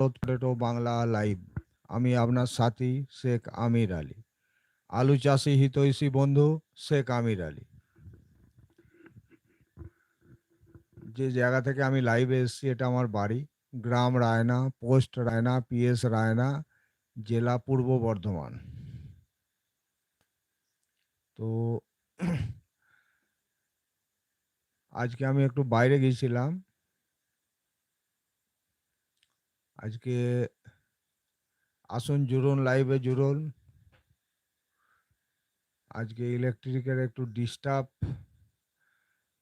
Potato Bangla live আমি আপনার সাথী শেখ আমির আলী। আলু চাষি হিতৈষী বন্ধু শেখ আমির আলী। যে জায়গা থেকে আমি লাইভে এসেছি, এটা আমার বাড়ি। গ্রাম রায়না, পোস্ট রায়না পিএস রায়না, জেলা পূর্ব বর্ধমান। তো আজকে আমি একটু বাইরে গিয়েছিলাম। আজকে আসুন, জুড়ুন লাইভে জুড়ুন। আজকে ইলেকট্রিকের একটু disturb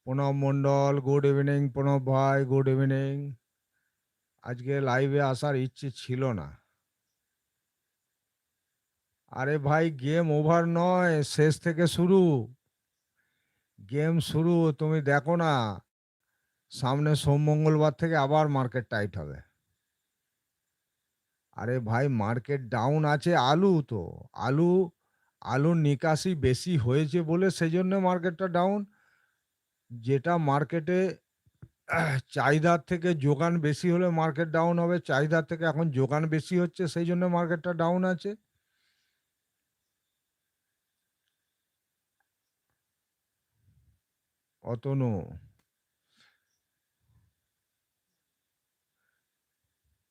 Pranab Mondal good evening Pranab ভাই গুড ইভিনিং আজকে লাইভে আসার ইচ্ছে ছিল না। আরে ভাই গেম ওভার নয়, শেষ থেকে শুরু। গেম শুরু, তুমি দেখো না। সামনে সোম মঙ্গলবার থেকে আবার মার্কেট টাইট হবে। আরে ভাই মার্কেট ডাউন আছে আলু তো। আলু, আলুর নিকাশি বেশি হয়েছে বলে সেই জন্য মার্কেটটা ডাউন যেটা মার্কেটে চাহিদার থেকে যোগান বেশি হলে মার্কেট ডাউন হবে, চাহিদার থেকে এখন যোগান বেশি হচ্ছে সেই জন্য মার্কেটটা ডাউন আছে। অতনু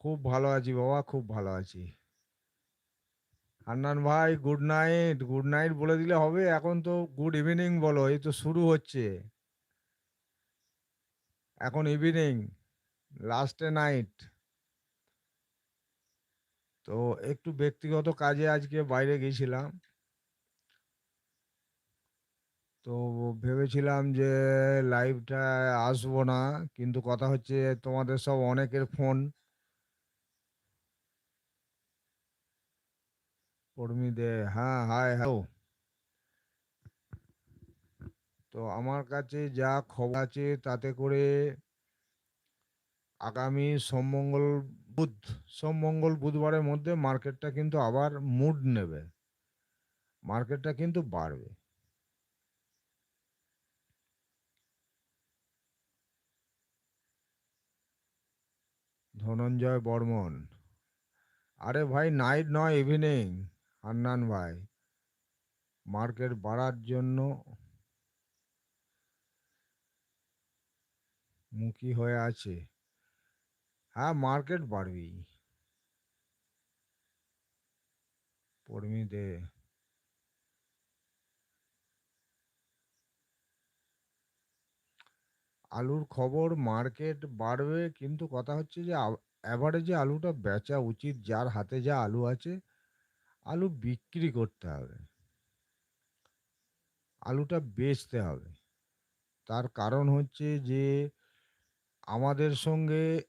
খুব ভালো আছি বাবা, খুব ভালো আছি। হান্নান ভাই গুড নাইট গুড নাইট বলে দিলে হবে, এখন তো গুড ইভিনিং বলো, এই তো শুরু হচ্ছে। এখন ইভিনিং লাস্টে নাইট তো একটু ব্যক্তিগত কাজে আজকে বাইরে গেছিলাম। তো ভেবেছিলাম যে লাইভটা আসব না, কিন্তু কথা হচ্ছে তোমাদের সব অনেকের ফোন কর্মী দে হ্যাঁ হাই হ্যালো তো আমার কাছে যা খবর আছে তাতে করে আগামী সোমমঙ্গল বুধ সোমমঙ্গল বুধবারের মধ্যে মার্কেটটা কিন্তু আবার মুড নেবে। মার্কেটটা কিন্তু বাড়বে। ধনঞ্জয় বর্মন, আরে ভাই নাইট নয় ইভিনিং হান্নান ভাই, মার্কেট বাড়ার জন্য মুখী হয়ে আছে। হ্যাঁ মার্কেট বাড়বেই পড়মি আলুর খবর, মার্কেট বাড়বে, কিন্তু কথা হচ্ছে যে অ্যাভারেজে আলুটা বেচা উচিত, যার হাতে যা আলু আছে। আলু বিক্রি করতে হবে। আলুটা বেচতে হবে। তার কারণ হচ্ছে যে, আমাদের সঙ্গে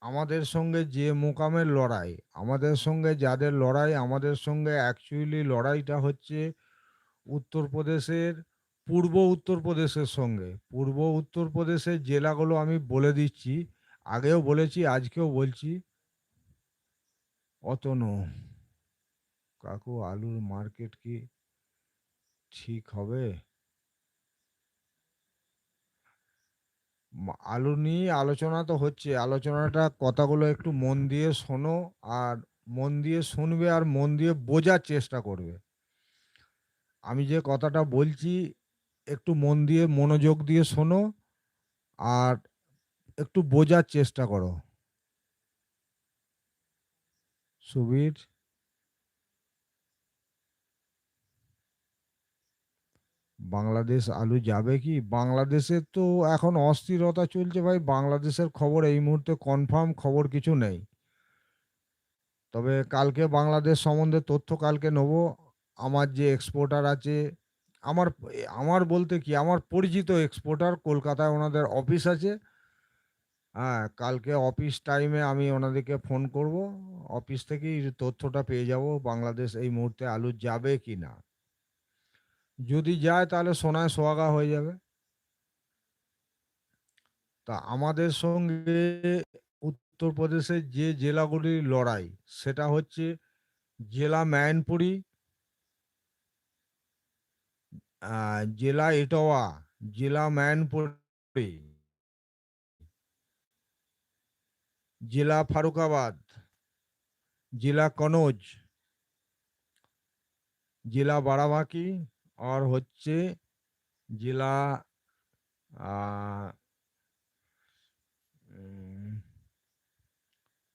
আমাদের সঙ্গে যে মোকামের লড়াই, আমাদের সঙ্গে যাদের লড়াই, আমাদের সঙ্গে অ্যাকচুয়ালি লড়াইটা হচ্ছে উত্তরপ্রদেশের, পূর্ব উত্তরপ্রদেশের সঙ্গে। পূর্ব উত্তরপ্রদেশের জেলাগুলো আমি বলে দিচ্ছি। আগেও বলেছি, আজকেও বলছি। অতনু কাকু আলুর মার্কেট কি ঠিক হবে? আলু নিয়ে আলোচনা তো হচ্ছে। আলোচনাটা কথাগুলো একটু মন দিয়ে শোনো আর মন দিয়ে শুনবে আর মন দিয়ে বোঝার চেষ্টা করবে। আমি যে কথাটা বলছি, একটু মন দিয়ে মনোযোগ দিয়ে শোনো আর একটু বোঝার চেষ্টা করো। সুবীর? বাংলাদেশ আলু যাবে কি? বাংলাদেশের তো এখন অস্থিরতা চলছে ভাই। বাংলাদেশের খবর এই মুহূর্তে কনফার্ম খবর কিছু নেই। তবে কালকে বাংলাদেশ সম্বন্ধে তথ্য কালকে নেব। আমার যে এক্সপোর্টার আছে, আমার আমার বলতে কি, আমার পরিচিত এক্সপোর্টার কলকাতায় ওনাদের অফিস আছে। হ্যাঁ কালকে অফিস টাইমে আমি ওনাদেরকে ফোন করব। অফিস থেকেই তথ্যটা পেয়ে যাব বাংলাদেশ এই মুহূর্তে আলু যাবে কি না যদি যায় তাহলে সোনায় সোয়াগা হয়ে যাবে। তা আমাদের সঙ্গে উত্তরপ্রদেশের যে জেলাগুলির লড়াই, সেটা হচ্ছে জেলা মায়নপুরি জেলা ইটোয়া জেলা মায়নপুরি, জেলা ফারুকাবাদ, জেলা কনৌজ, জেলা বারাবাঁকি আর হচ্ছে জেলা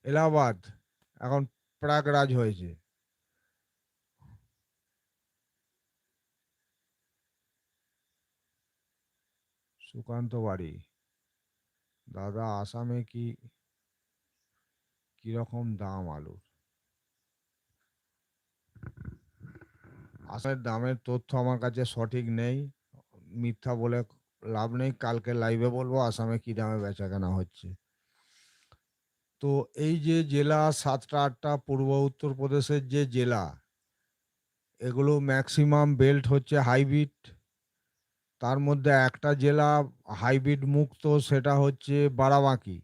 এলাহাবাদ, এখন প্রয়াগরাজ হয়েছে। সুকান্ত বাড়ি। দাদা, আসামে কি, কীরকম দাম আলুর? আসামের দামের তথ্য আমার কাছে সঠিক নেই। মিথ্যা বলে লাভ নেই। কালকে লাইভে বলব আসামে কি দামে বেচা কেনা হচ্ছে। তো এই যে জেলা সাতটা, আটটা, পূর্ব উত্তরপ্রদেশের যে জেলা, এগুলো ম্যাক্সিমাম বেল্ট হচ্ছে হাইব্রিড তার মধ্যে একটা জেলা হাইব্রিড মুক্ত, সেটা হচ্ছে বারাবাঁকি।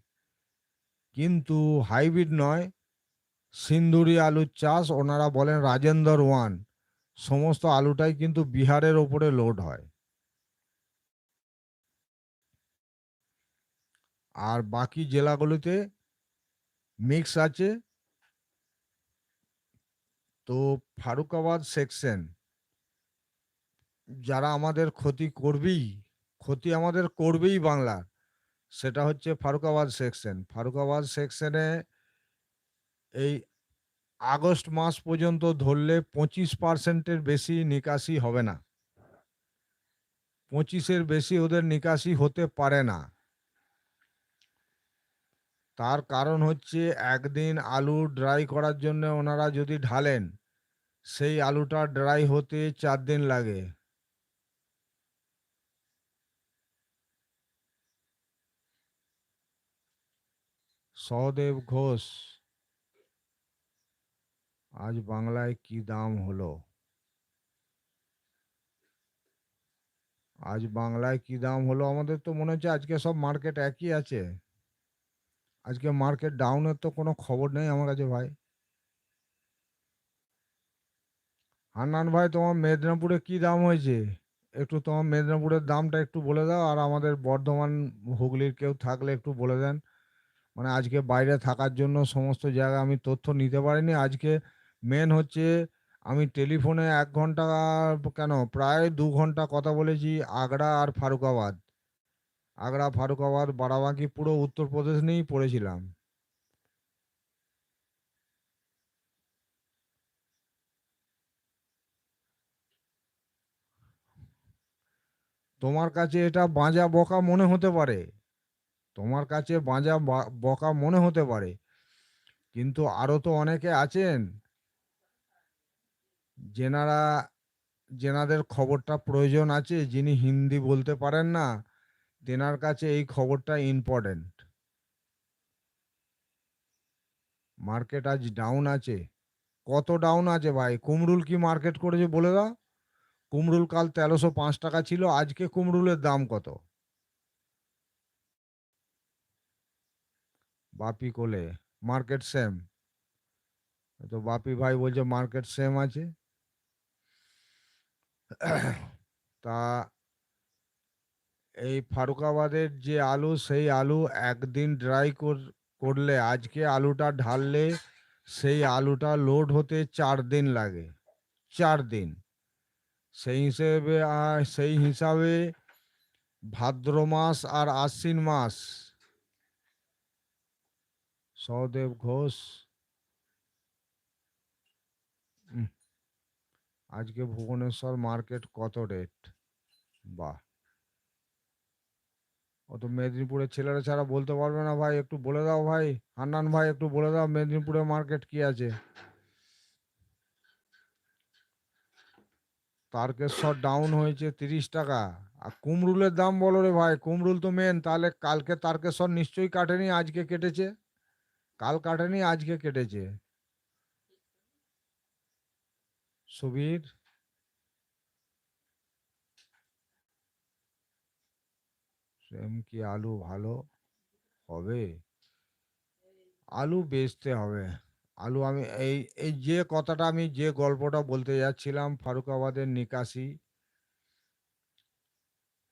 কিন্তু হাইব্রিড নয়, সিন্দুরি আলুর চাষ, ওনারা বলেন রাজেন্দর ওয়ান। সমস্ত আলুটাই কিন্তু বিহারের ওপরে লোড হয়। আর বাকি জেলাগুলোতে মিক্স আছে। তো ফারুকাবাদ সেকশন যারা আমাদের ক্ষতি করবেই, ক্ষতি আমাদের করবেই বাংলার সেটা হচ্ছে ফারুকাবাদ সেকশন ফারুকাবাদ সেকশনে এই আগস্ট মাস পর্যন্ত ধরলে পঁচিশ পার্সেন্টের বেশি নিকাশি হবে না। পঁচিশের বেশি ওদের নিকাশি হতে পারে না। তার কারণ হচ্ছে একদিন আলু ড্রাই করার জন্য ওনারা যদি ঢালেন, সেই আলুটা ড্রাই হতে চার দিন লাগে। সহদেব ঘোষ আজ বাংলায় কি দাম হলো? আজ বাংলায় কি দাম হলো? আমাদের তো মনে হচ্ছে আজকে সব মার্কেট একই আছে। আজকে মার্কেট ডাউনের তো কোনো খবর নেই আমার কাছে ভাই। হান্নান ভাই, তোমার মেদিনীপুরে কি দাম হয়েছে? একটু তোমার মেদিনীপুরের দামটা একটু বলে দাও, আর আমাদের বর্ধমান হুগলির কেউ থাকলে একটু বলে দেন। মানে আজকে বাইরে থাকার জন্য সমস্ত জায়গায় আমি তথ্য নিতে পারিনি। আজকে মেন হচ্ছে আমি টেলিফোনে এক ঘণ্টা কেন? প্রায় দু ঘণ্টা কথা বলেছি আগ্রা আর ফারুকাবাদ। আগ্রা, ফারুকাবাদ বারাবাঁকি পুরো উত্তরপ্রদেশ নিয়েই পড়েছিলাম। তোমার কাছে এটা বাঁজা বকা মনে হতে পারে। তোমার কাছে বাঁজা বকা মনে হতে পারে। কিন্তু আরও তো অনেকে আছেন। যেনারা, যেনাদের খবরটা প্রয়োজন আছে, যিনি হিন্দি বলতে পারেন না, তেনার কাছে এই খবরটা ইম্পর্টেন্ট মার্কেট আজ ডাউন আছে। কত ডাউন আছে ভাই? কুমরুল কি মার্কেট করেছে বলে দাও? কুমরুল কাল তেরোশো পাঁচ টাকা ছিল, আজকে কুমরুলের দাম কত? বাপি কোলে, মার্কেট সেম তো বাপি ভাই বলছে মার্কেট সেম আছে। তা এই ফারুকাবাদের যে আলু, সেই আলু একদিন ড্রাই করলে, আজকে আলুটা ঢাললে সেই আলুটা লোড হতে চার দিন লাগে, চার দিন। সেই হিসেবে সেই হিসাবে ভাদ্র মাস আর আশ্বিন মাস। সহদেব ঘোষ আজকে ভুবনেশ্বর মার্কেট কত রেট বাহ! ও তো মেদিনীপুরের ছেলেরা ছাড়া বলতে পারবে না ভাই, একটু বলে দাও ভাই। হান্নান ভাই, একটু বলে দাও মেদিনীপুরের মার্কেট কি আছে? তারকেশ্বর ডাউন হয়েছে তিরিশ টাকা। আর কুমরুলের দাম বলো রে ভাই, কুমরুল তো মেন তাহলে কালকে তারকেশ্বর নিশ্চয়ই কাটেনি আজকে কেটেছে? কাল কাটেনি আজকে কেটেছে। সুবীর কি আলু ভালো হবে? আলু বেচতে হবে। আলু আমি এই এই যে কথাটা আমি যে গল্পটা বলতে যাচ্ছিলাম, ফারুকাবাদের নিকাশি।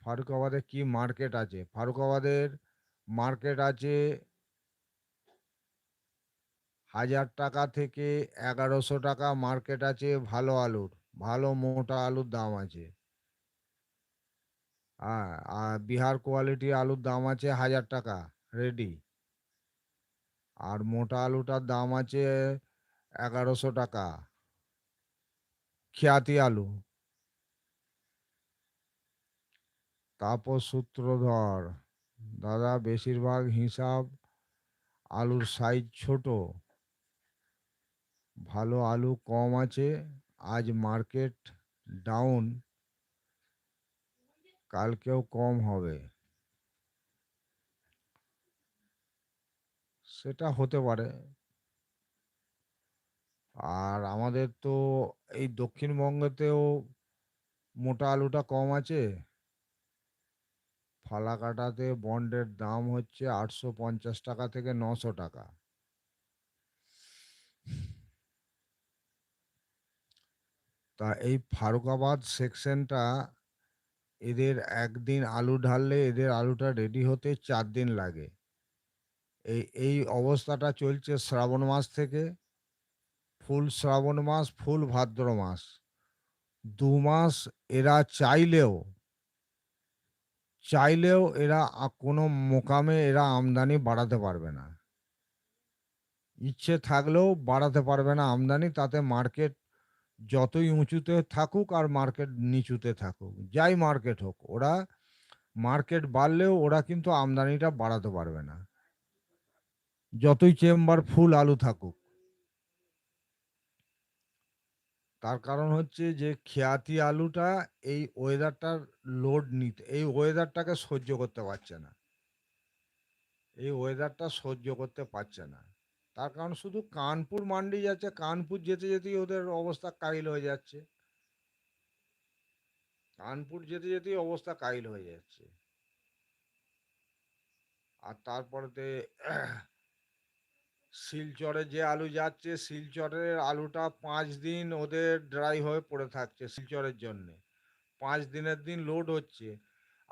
ফারুকাবাদে কি মার্কেট আছে? ফারুকাবাদের মার্কেট আছে হাজার টাকা থেকে এগারোশো টাকা মার্কেট আছে, ভালো আলুর, ভালো মোটা আলুর দাম আছে। হ্যাঁ আর বিহার কোয়ালিটি আলুর দাম আছে হাজার টাকা রেডি আর মোটা আলুটার দাম আছে এগারোশো টাকা, খিয়াতি আলু। তাপস সূত্রধর, দাদা বেশিরভাগ হিসাব আলুর সাইজ ছোট। ভালো আলু কম আছে, আজ মার্কেট ডাউন কালকেও কম হবে। সেটা হতে পারে। আর আমাদের তো এই দক্ষিণবঙ্গেতেও মোটা আলুটা কম আছে। ফালাকাটাতে বন্ডের দাম হচ্ছে আটশো পঞ্চাশ টাকা থেকে নশো টাকা। তা এই ফারুকাবাদ সেকশনটা এদের একদিন আলু ঢাললে এদের আলুটা রেডি হতে চার দিন লাগে। এই এই অবস্থাটা চলছে শ্রাবণ মাস থেকে। ফুল শ্রাবণ মাস, ফুল ভাদ্র মাস। দু মাস এরা চাইলেও চাইলেও এরা কোনো মোকামে এরা আমদানি বাড়াতে পারবে না। ইচ্ছে থাকলেও বাড়াতে পারবে না আমদানি, তাতে মার্কেট যতই উঁচুতে থাকুক আর মার্কেট নিচুতে থাকুক, যাই মার্কেট হোক, ওরা মার্কেট বাড়লেও ওরা কিন্তু আমদানিটা বাড়াতে পারবে না। যতই চেম্বার ফুল আলু থাকুক। তার কারণ হচ্ছে যে, খেয়াতি আলুটা এই ওয়েদারটার লোড নিতে, এই ওয়েদারটাকে সহ্য করতে পারছে না। এই ওয়েদারটা সহ্য করতে পারছে না। তার কারণ শুধু কানপুর মান্ডি যাচ্ছে, কানপুর যেতে যেতেই ওদের অবস্থা কাইল হয়ে যাচ্ছে। কানপুর যেতে যেতেই অবস্থা কাইল হয়ে যাচ্ছে। আর তারপরেতে শিলচরে যে আলু যাচ্ছে, শিলচরের আলুটা পাঁচ দিন ওদের ড্রাই হয়ে পড়ে থাকছে শিলচরের জন্যে। পাঁচ দিনের দিন লোড হচ্ছে।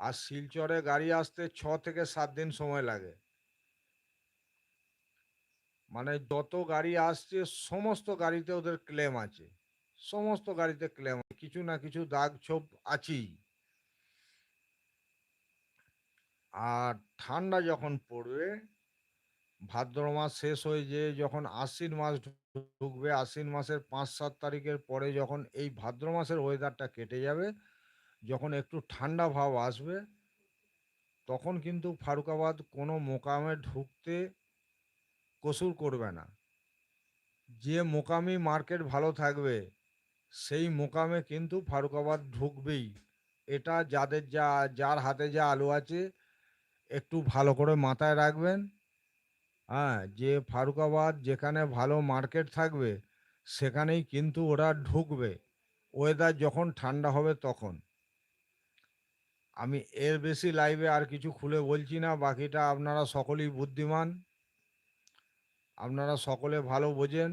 আর শিলচরে গাড়ি আসতে ছ থেকে সাত দিন সময় লাগে। মানে যত গাড়ি আসছে, সমস্ত গাড়িতে ওদের ক্লেম আছে। সমস্ত গাড়িতে ক্লেম কিছু না কিছু দাগ ছোপ আছেই। আর ঠান্ডা যখন পড়বে, ভাদ্র মাস শেষ হয়ে যে যখন আশ্বিন মাস ঢুকবে, আশ্বিন মাসের পাঁচ, সাত তারিখের পরে যখন এই ভাদ্র মাসের ওয়েদারটা কেটে যাবে, যখন একটু ঠান্ডা ভাব আসবে, তখন কিন্তু ফারুকাবাদ কোনো মোকামে ঢুকতে কসুর করবে না। যে মোকামি মার্কেট ভালো থাকবে, সেই মোকামে কিন্তু ফারুকাবাদ ঢুকবেই। এটা যাদের যা, যার হাতে যা আলু আছে, একটু ভালো করে মাথায় রাখবেন। হ্যাঁ যে ফারুকাবাদ যেখানে ভালো মার্কেট থাকবে, সেখানেই কিন্তু ওরা ঢুকবে। ওয়েদার যখন ঠান্ডা হবে তখন। আমি এর বেশি লাইভে আর কিছু খুলে বলছি না, বাকিটা আপনারা সকলেই বুদ্ধিমান। আপনারা সকলে ভালো বোঝেন।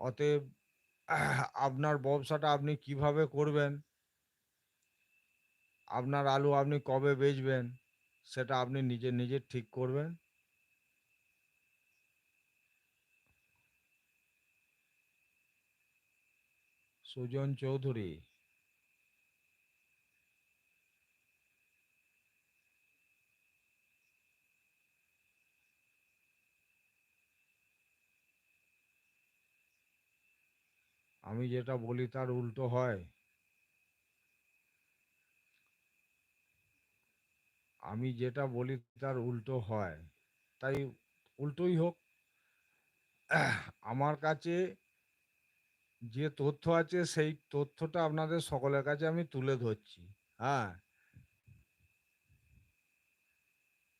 অতএব, আপনার ব্যবসাটা আপনি কীভাবে করবেন? আপনার আলু আপনি কবে বেচবেন? সেটা আপনি নিজে নিজে ঠিক করবেন। সুজন চৌধুরী আমি যেটা বলি তার উল্টো হয়। আমি যেটা বলি তার উল্টো হয়। তাই উল্টোই হোক, আমার কাছে যে তথ্য আছে সেই তথ্যটা আপনাদের সকলের কাছে আমি তুলে ধরছি। হ্যাঁ।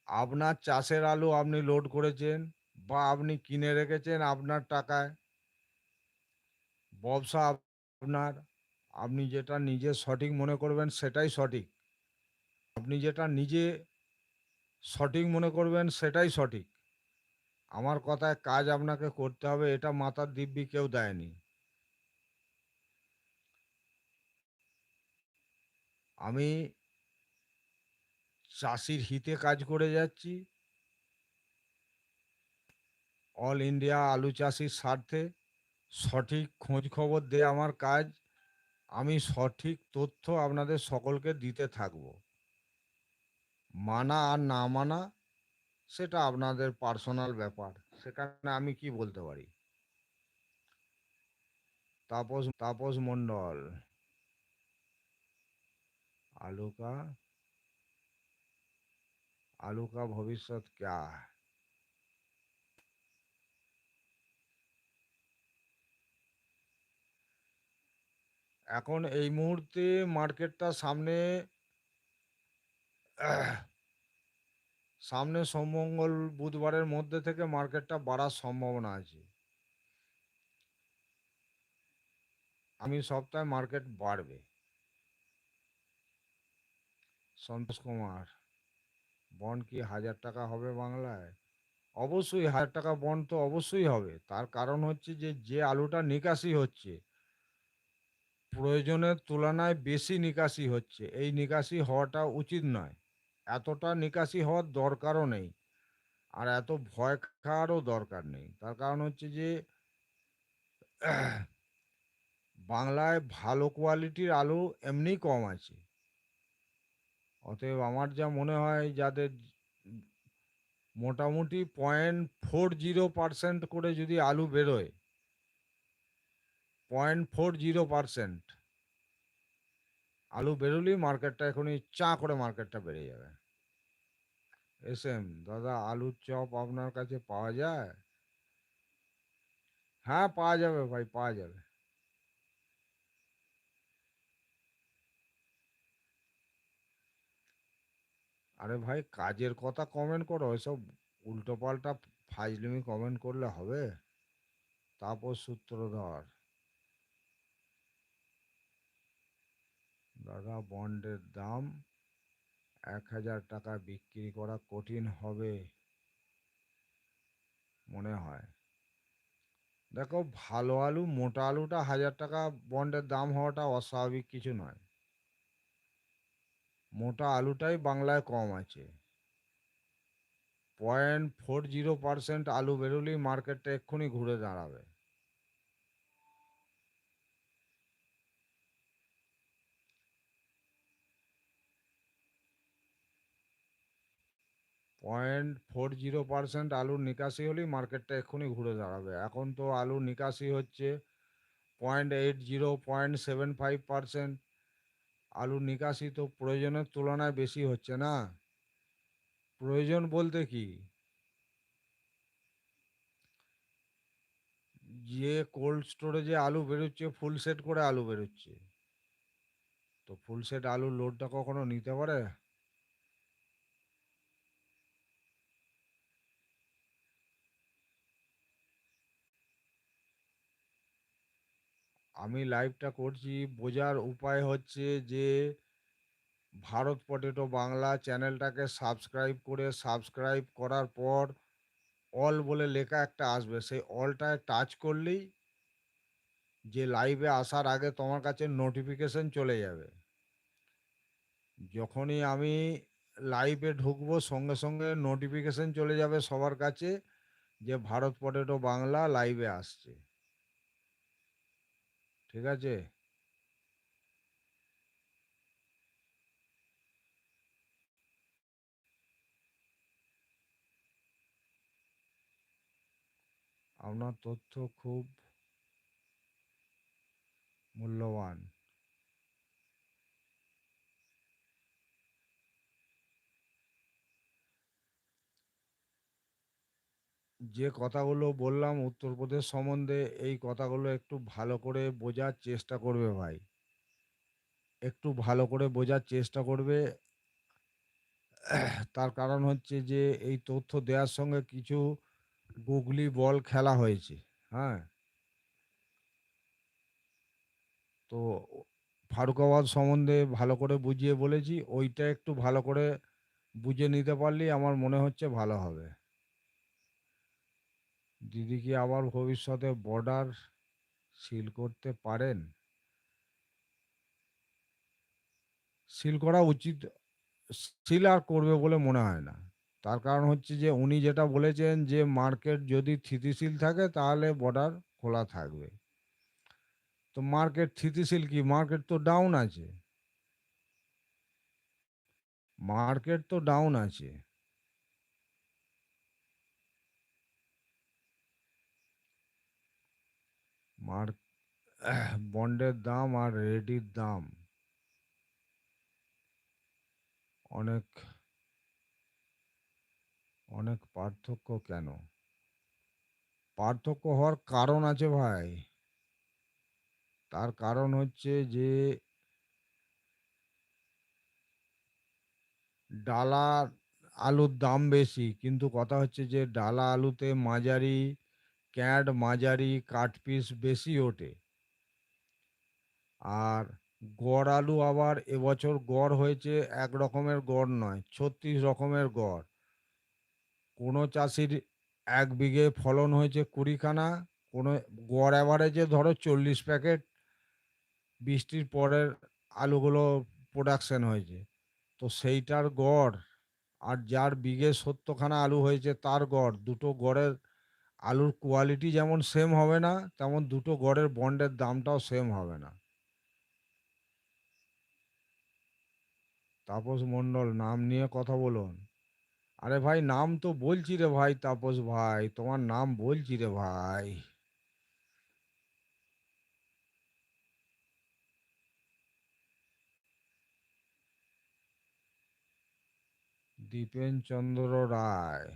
আপনার চাষের আলু আপনি লোড করেছেন বা আপনি কিনে রেখেছেন আপনার টাকায়। ব্যবসা আপনার, আপনি যেটা নিজে সঠিক মনে করবেন সেটাই সঠিক। আপনি যেটা নিজে সঠিক মনে করবেন সেটাই সঠিক। আমার কথায় কাজ আপনাকে করতে হবে, এটা মাথার দিব্যি কেউ দেয়নি। আমি চাষির হিতে কাজ করে যাচ্ছি। অল ইন্ডিয়া আলু চাষির স্বার্থে। সঠিক খোঁজ খবর দে আমার কাজ, আমি সঠিক তথ্য আপনাদের সকলকে দিতে থাকব। মানা আর না মানা, সেটা আপনাদের পার্সোনাল ব্যাপার। সেখানে আমি কি বলতে পারি? তাপস তাপস মন্ডল আলোকা? আলোকা ভবিষ্যৎ ক্যা? এখন এই মুহূর্তে মার্কেটটা সামনে সামনে সোমমঙ্গল বুধবারের মধ্যে থেকে মার্কেটটা বাড়ার সম্ভাবনা আছে। আমি সপ্তাহে মার্কেট বাড়বে। সন্তোষ কুমার বন্ড কি হাজার টাকা হবে বাংলায়? অবশ্যই হাজার টাকা বন্ড তো অবশ্যই হবে। তার কারণ হচ্ছে যে যে আলুটা নিকাশি হচ্ছে প্রয়োজনের তুলনায় বেশি নিকাশি হচ্ছে। এই নিকাশি হওয়াটা উচিত নয়। এতটা নিকাশি হওয়ার দরকারও নেই। আর এত ভয় খাওয়ারও দরকার নেই। তার কারণ হচ্ছে যে, বাংলায় ভালো কোয়ালিটির আলু এমনি কম আছে। অতএব আমার যা মনে হয়, যাদের মোটামুটি পয়েন্ট ফোর জিরো পার্সেন্ট করে যদি আলু বেরোয় পয়েন্ট ফোর জিরো পার্সেন্ট আলু বেরোলেই মার্কেটটা এখনই চা করে মার্কেটটা বেড়ে যাবে। এস এম দাদা, আলুর চপ আপনার কাছে পাওয়া যায়? হ্যাঁ পাওয়া যাবে ভাই, পাওয়া যাবে। আরে ভাই, কাজের কথা কমেন্ট করো, এসব উল্টো পাল্টা ফাইজলিমি কমেন্ট করলে হবে? তাপস সূত্রধর। দাদা বন্ডের দাম এক হাজার টাকা বিক্রি করা কঠিন হবে মনে হয়। দেখো, ভালো আলু, মোটা আলুটা হাজার টাকা বন্ডের দাম হওয়াটা অস্বাভাবিক কিছু নয়। মোটা আলুটাই বাংলায় কম আছে। পয়েন্ট ফোর জিরো পার্সেন্ট আলু বেরোলেই মার্কেটটা এক্ষুনি ঘুরে দাঁড়াবে। পয়েন্ট ফোর জিরো পার্সেন্ট আলুর নিকাশি হলেই মার্কেটটা এক্ষুনি ঘুরে দাঁড়াবে। এখন তো আলুর নিকাশি হচ্ছে point eight zero point seven five percent আলুর নিকাশি তো প্রয়োজনের তুলনায় বেশি হচ্ছে না। প্রয়োজন বলতে কি? যে কোল্ড স্টোরেজে আলু বেরোচ্ছে ফুল সেট করে আলু বেরোচ্ছে। তো ফুল সেট আলুর লোডটা কখনো নিতে পারে? আমি লাইভটা করছি। বোঝার উপায় হচ্ছে যে, ভারত পটেটো বাংলা চ্যানেলটাকে সাবস্ক্রাইব করে সাবস্ক্রাইব করার পর অল বলে লেখা একটা আসবে। সেই অলটায় টাচ করলেই যে লাইভে আসার আগে তোমার কাছে নোটিফিকেশন চলে যাবে। যখনই আমি লাইভে ঢুকবো, সঙ্গে সঙ্গে নোটিফিকেশন চলে যাবে সবার কাছে যে ভারত পটেটো বাংলা লাইভে আসছে। ঠিক আছে? আপনার তথ্য খুব মূল্যবান। যে কথাগুলো বললাম উত্তরপ্রদেশ সম্বন্ধে, এই কথাগুলো একটু ভালো করে বোঝার চেষ্টা করবে ভাই। একটু ভালো করে বোঝার চেষ্টা করবে। তার কারণ হচ্ছে যে, এই তথ্য দেওয়ার সঙ্গে কিছু গুগলি বল খেলা হয়েছে হ্যাঁ। তো ফারুকাবাদ সম্বন্ধে ভালো করে বুঝিয়ে বলেছি, ওইটা একটু ভালো করে বুঝে নিতে পারলেই আমার মনে হচ্ছে ভালো হবে। দিদি কি আবার ভবিষ্যতে বর্ডার সিল করতে পারেন? সিল করা উচিত সিল আর করবে বলে মনে হয় না। তার কারণ হচ্ছে যে, উনি যেটা বলেছেন যে মার্কেট যদি স্থিতিশীল থাকে তাহলে বর্ডার খোলা থাকবে। তো মার্কেট স্থিতিশীল কি? মার্কেট তো ডাউন আছে। মার্কেট তো ডাউন আছে। মার বন্ডের দাম আর রেডির দাম। অনেক অনেক পার্থক্য কেন? পার্থক্য হওয়ার কারণ আছে ভাই। তার কারণ হচ্ছে যে ডালা আলুর দাম বেশি। কিন্তু কথা হচ্ছে যে, ডালা আলুতে মাঝারি ক্যাড, মাঝারি, কাঠ পিস বেশি ওঠে। আর গড় আলু আবার এবছর গড় হয়েছে এক রকমের গড় নয়, ছত্রিশ রকমের গড়। কোনো চাষির এক বিঘে ফলন হয়েছে কুড়িখানা, কোনো গড় অ্যাভারেজে ধরো চল্লিশ প্যাকেট, বৃষ্টির পরের আলুগুলো প্রোডাকশন হয়েছে। তো সেইটার গড় আর যার বিঘে সত্তরখানা আলু হয়েছে তার গড়, দুটো গড়ের আলুর কোয়ালিটি যেমন সেম হবে না, তেমন দুটো গড়ের বন্ডের দামটাও সেম হবে না। তাপস মণ্ডল নাম নিয়ে কথা বলুন। আরে ভাই, নাম তো বলছি রে ভাই তাপস ভাই, তোমার নাম বলছি রে ভাই। দীপেন চন্দ্র রায়।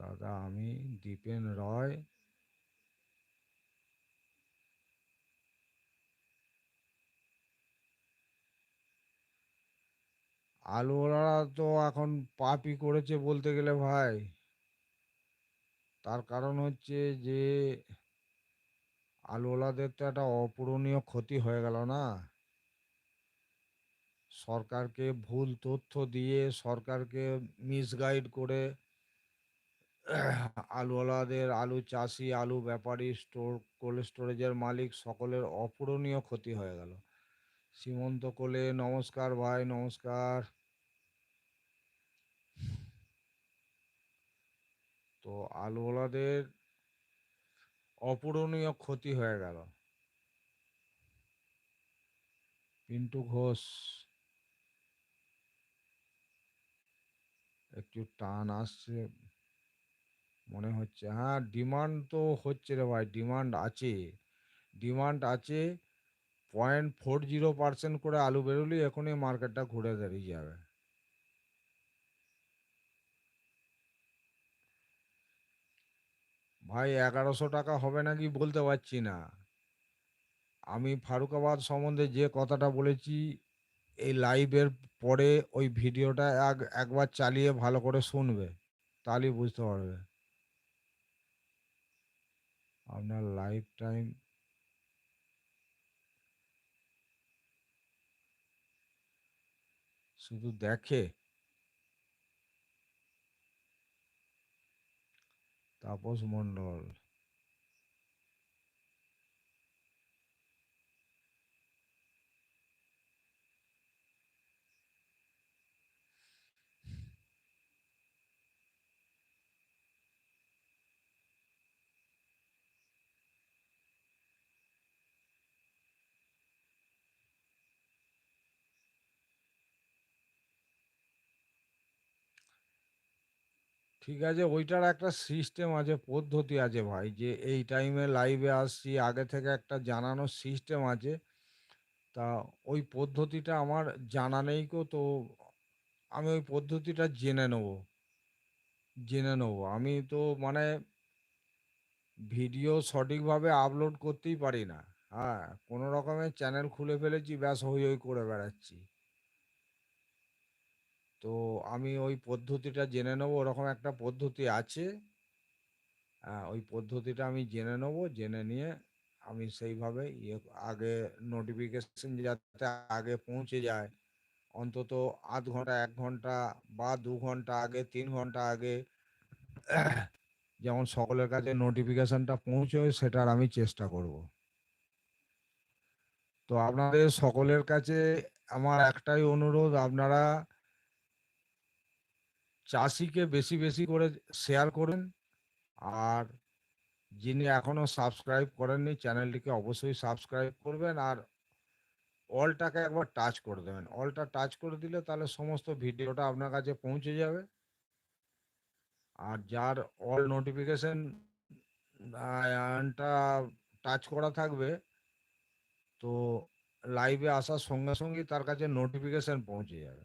দাদা, আমি দীপেন রয়। আলুওয়ালারা তো এখন পাপই করেছে বলতে গেলে ভাই। তার কারণ হচ্ছে যে, আলুওয়ালাদের তো একটা অপূরণীয় ক্ষতি হয়ে গেল না। সরকারকে ভুল তথ্য দিয়ে, সরকারকে মিসগাইড করে আলুওয়ালাদের, আলু চাষি, আলু ব্যাপারী, স্টোর, কোল্ড স্টোরেজের মালিক সকলের অপূরণীয় ক্ষতি হয়ে গেল। সীমন্ত কোলে, নমস্কার ভাই, নমস্কার। তো আলুওয়ালাদের অপূরণীয় ক্ষতি হয়ে গেল। পিন্টু ঘোষ। একটু টান আসছে। মনে হচ্ছে হ্যাঁ ডিমান্ড তো হচ্ছে রে ভাই ডিমান্ড আছে। ডিমান্ড আছে পয়েন্ট ফোর জিরো পার্সেন্ট করে আলু বেরোলি, এখনই মার্কেটটা ঘুরে দাঁড়িয়ে যাবে। ভাই, এগারোশো টাকা হবে নাকি বলতে পারছি না। আমি ফারুকাবাদ সম্বন্ধে যে কথাটা বলেছি, এই লাইভের পরে ওই ভিডিওটা এক, একবার চালিয়ে ভালো করে শুনবে, তাহলেই বুঝতে পারবে। আপনার লাইফ টাইম শুধু দেখে তাপস মণ্ডল। ঠিক আছে, ওইটার একটা সিস্টেম আছে, পদ্ধতি আছে ভাই, যে এই টাইমে লাইভে আসছি, আগে থেকে একটা জানানোর সিস্টেম আছে। তা ওই পদ্ধতিটা আমার জানা নেই কো তো আমি ওই পদ্ধতিটা জেনে নেব। জেনে নেব। আমি তো মানে ভিডিও সঠিকভাবে আপলোড করতেই পারি না। হ্যাঁ কোনো রকমের চ্যানেল খুলে ফেলেছি, ব্যাস হই হই করে বেড়াচ্ছি। তো আমি ওই পদ্ধতিটা জেনে নেব, ওরকম একটা পদ্ধতি আছে। ওই পদ্ধতিটা আমি জেনে নেব, জেনে নিয়ে আমি সেইভাবে ইয়ে আগে নোটিফিকেশন যাতে আগে পৌঁছে যায়, অন্তত আধ ঘণ্টা, এক ঘণ্টা বা দু ঘণ্টা আগে, তিন ঘণ্টা আগে যেমন সকলের কাছে নোটিফিকেশনটা পৌঁছয় সেটার আমি চেষ্টা করব। তো আপনাদের সকলের কাছে আমার একটাই অনুরোধ, আপনারা চাষিকে বেশি বেশি করে শেয়ার করুন। আর যিনি এখনও সাবস্ক্রাইব করেননি চ্যানেলটিকে অবশ্যই সাবস্ক্রাইব করবেন। আর অলটাকে একবার টাচ করে দেবেন। অলটা টাচ করে দিলে তাহলে সমস্ত ভিডিওটা আপনার কাছে পৌঁছে যাবে। আর যার অল নোটিফিকেশন টা টাচ করা থাকবে, তো লাইভে আসার সঙ্গে সঙ্গেই তার কাছে নোটিফিকেশন পৌঁছে যাবে।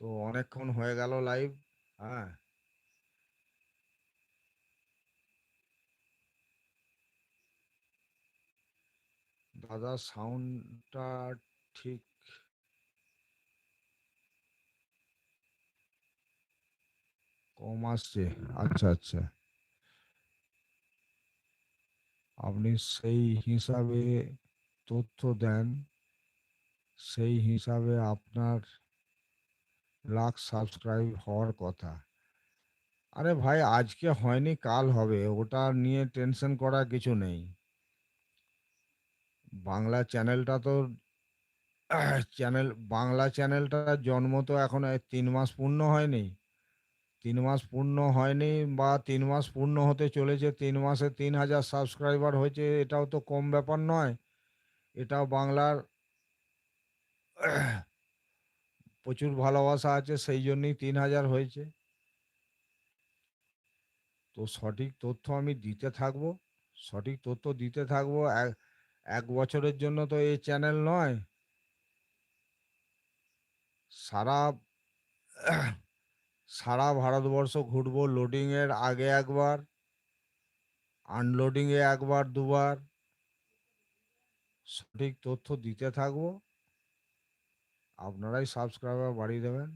তো অনেকক্ষণ হয়ে গেল লাইভ হ্যাঁ? দাদা সাউন্ডটা ঠিক কম আসছে আচ্ছা আচ্ছা। আপনি সেই হিসাবে তথ্য দেন, সেই হিসাবে আপনার লাখ সাবস্ক্রাইব হওয়ার কথা। আরে ভাই, আজকে হয়নি, কাল হবে। ওটা নিয়ে টেনশন করা কিছু নেই। বাংলা চ্যানেলটা তো, চ্যানেল, বাংলা চ্যানেলটার জন্ম তো এখন তিন মাস পূর্ণ হয়নি। তিন মাস পূর্ণ হয়নি বা তিন মাস পূর্ণ হতে চলেছে, তিন মাসে তিন হাজার সাবস্ক্রাইবার হয়েছে, এটাও তো কম ব্যাপার নয়। এটাও বাংলার প্রচুর ভালোবাসা আছে, সেই জন্যই তিন হাজার হয়েছে। তো সঠিক তথ্য আমি দিতে থাকব, সঠিক তথ্য দিতে থাকব এক বছরের জন্য তো এই চ্যানেল নয়। সারা সারা ভারতবর্ষ ঘুরবো লোডিং এর আগে একবার আনলোডিং এ একবার, দুবার। সঠিক তথ্য দিতে থাকব। আপনারাই সাবস্ক্রাইবার বাড়িয়ে দেবেন।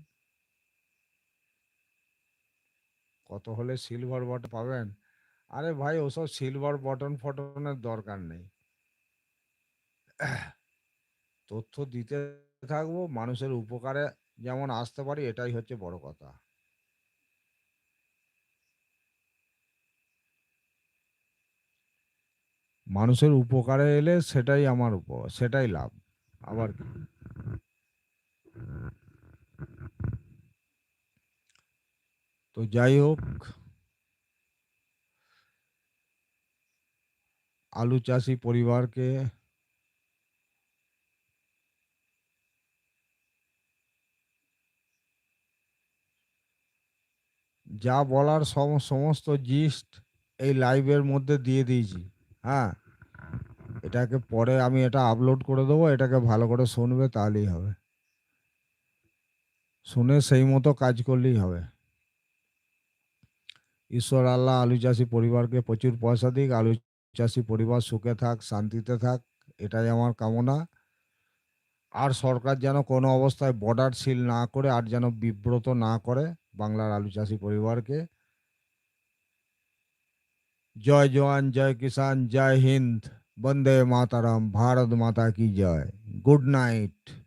কত হলে সিলভার বটন পাবেন? আরে ভাই, ওসব সিলভার বটন ফটনের দরকার নেই। তথ্য দিতে থাকব, মানুষের উপকারে যেমন আসতে পারি, এটাই হচ্ছে বড় কথা। মানুষের উপকারে এলে সেটাই আমার উপ সেটাই লাভ। আবার কি? তো যাই হোক, আলু চাষি পরিবারকে যা বলার সমস্ত জিস্ট এই লাইভের মধ্যে দিয়ে দিয়েছি। হ্যাঁ এটাকে পরে আমি এটা আপলোড করে দেবো, এটাকে ভালো করে শুনবে, তাহলেই হবে। শুনে সেই মতো কাজ করলেই হবে। ঈশ্বর আল্লাহ, আলু চাষি পরিবারকে প্রচুর পয়সা দিক, আলু চাষি পরিবার সুখে থাক, শান্তিতে থাক, এটাই আমার কামনা। আর সরকার যেন কোনো অবস্থায় বর্ডার সিল না করে, আর যেন বিব্রত না করে বাংলার আলু চাষি পরিবারকে। জয় জওয়ান, জয় কিষান জয় হিন্দ, বন্দে মাতারাম, ভারত মাতা কি জয়। Good night.